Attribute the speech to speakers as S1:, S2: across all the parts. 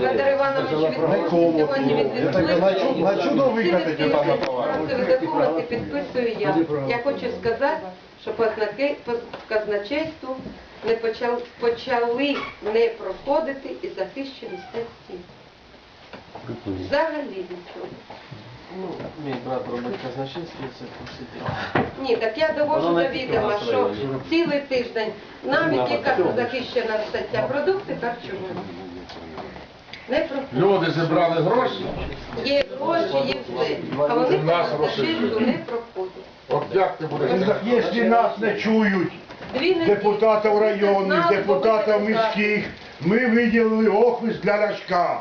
S1: Федор Іванович відпустив, сьогодні він
S2: Я так на чу- на чудо викатите там на товар.
S1: Фінансові підписую я. Я хочу сказати, що поз- казначейству не почали, почали не проходити і за 1087. Взагалі нічого.
S3: Ну, мій брат робить казначейство, це посидів.
S1: Ні, так я довожу
S3: Воно
S1: до
S3: не
S1: відома, що цілий тиждень навіть яка захищена стаття продукти харчування. Не проходить.
S4: Люди зібрали гроші,
S1: Є гроші, є все. А вони
S4: Нас
S1: не проходять.
S4: от як ти будеш?
S2: Якщо нас не чують,
S1: Дві неділі.
S2: депутатів районних,
S1: Знали,
S2: депутатів
S1: бо ви депутати.
S2: міських, ми виділили офіс для Ляшка.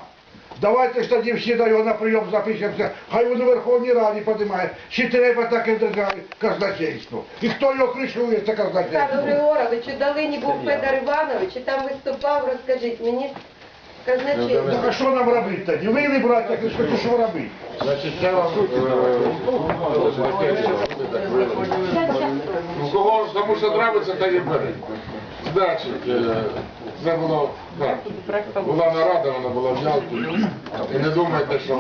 S2: Давайте ж тоді всі до його на прийом запишемося, хай він у Верховній Раді піднімає, чи треба таке державі казначейство. І хто його кришує, це казначейство.
S1: Григорович, у Долині був Федор Іванович, і там виступав, розкажіть мені,
S2: Так а що нам робити тоді? Ви не браття Кришко, то що робити?
S4: Значить, я вам Ну, кого ж кому що нравиться, та і бери. Значить, е, це було так. Була нарада, вона була в Ялті. І не думайте, що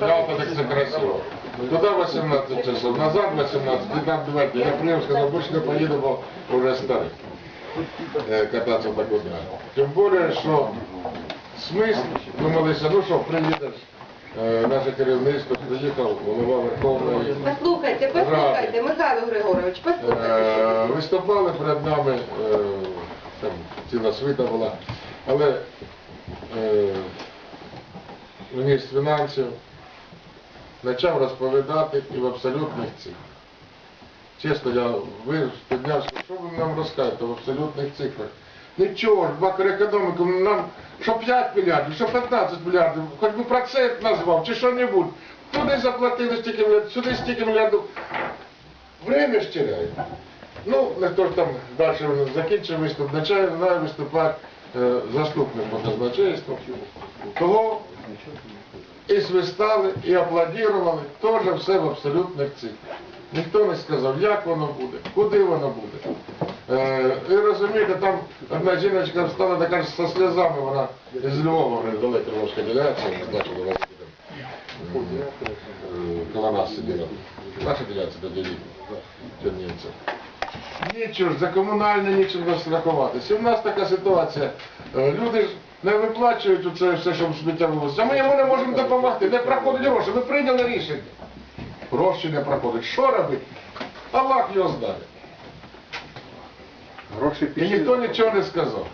S4: Ялта так це красиво. Туди 18 часов, назад 18, і там 20. Я приїхав, сказав, більше не поїду, бо вже старий. Е, Кататися так одна. Тим більше, що смисл, думалися, ну що, приїдеш, е, наше керівництво, приїхав голова Верховної.
S1: Послухайте, послухайте, Михайло Григорович, послухайте.
S4: Е, Виступали перед нами, е, там ціла свита була, але е, міністр фінансів почав розповідати і в абсолютних цифрах. Чесно, я ви піднявся, що ви нам розкажете в абсолютних цифрах? Нічого ж, макроекономіку, нам що 5 мільярдів, що 15 мільярдів, хоч би процент назвав, чи що-небудь. Туди заплатили стільки мільярдів, сюди стільки мільярдів. Время ж теряє. Ну, ніхто ж там далі закінчив виступ, знає виступати е, заступник по казначейству. Того і свистали, і аплодували, теж все в абсолютних цифрах. Ніхто не сказав, як воно буде, куди воно буде. Е, і розумієте, там одна жіночка встала, така ж со сльозами, вона з Львова, говорить, далеко трошки ділянця, не знаю, що буде. Е, Коло нас сиділа. Наша ділянця до ділі, Чернівця. Нічого ж, за комунальне нічого розрахуватися. І в нас така ситуація. Е, Люди ж не виплачують оце все, що сміття вивозиться. А ми йому не можемо допомогти. Не проходять гроші. Ви прийняли рішення. Гроші не проходять. Що робити? Аллах його знає.
S2: Гроші
S4: І ніхто нічого не сказав.